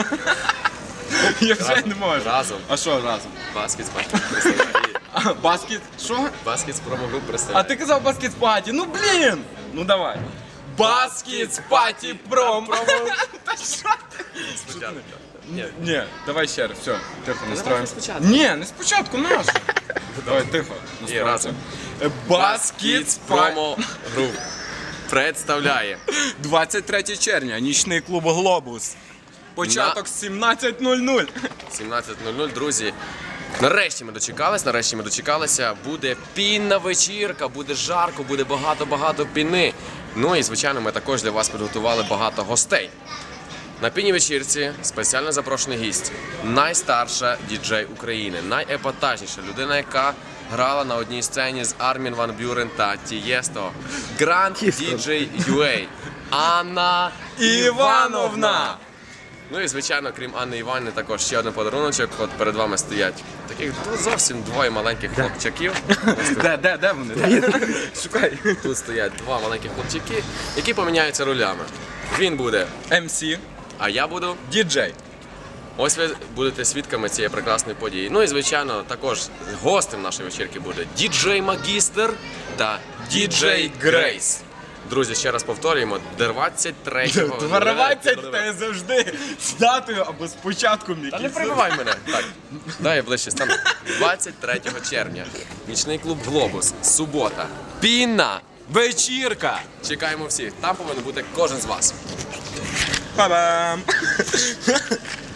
Я вже не можу. Разом. А що разом? Баскет. А, баскет. Що? Баскет з промогруп А ти казав баскет паті. Ну блін! Ну давай. Баскет паті пром. Та що ти? Спочатку. Ні, Ні, давай ще раз, все, тихо, настроїмо. спочатку. Ні, не спочатку, наш. Давай, тихо, І настроїмося. разом. Баскет паті. промо груп представляє 23 червня, нічний клуб Глобус. Початок 17.00. 17.00, друзі. Нарешті ми дочекались, нарешті ми дочекалися. Буде пінна вечірка, буде жарко, буде багато-багато піни. Ну і звичайно, ми також для вас підготували багато гостей. На пінній вечірці спеціально запрошений гість, найстарша діджей України, найепатажніша людина, яка грала на одній сцені з Армін Ван Бюрен та Тієсто. Гранд діджей UA Анна Івановна! Ну і звичайно, крім Анни Іванни, також ще один подаруночок. От перед вами стоять таких ну, зовсім двоє маленьких хлопчаків. Де, де, де вони? Шукай. Тут стоять два маленьких хлопчаки, які поміняються ролями. Він буде, МС, а я буду. діджей. Ось ви будете свідками цієї прекрасної події. Ну і звичайно, також гостем нашої вечірки буде діджей Магістр та діджей Грейс. Друзі, ще раз повторюємо, 23-го. 12 та завжди з датою або з початком Та не якийсь. прибивай мене. Так, дай я ближче стану. 23 червня. Нічний клуб Глобус. Субота. Пінна. Вечірка. Чекаємо всіх. Там повинен бути кожен з вас. Па-бам!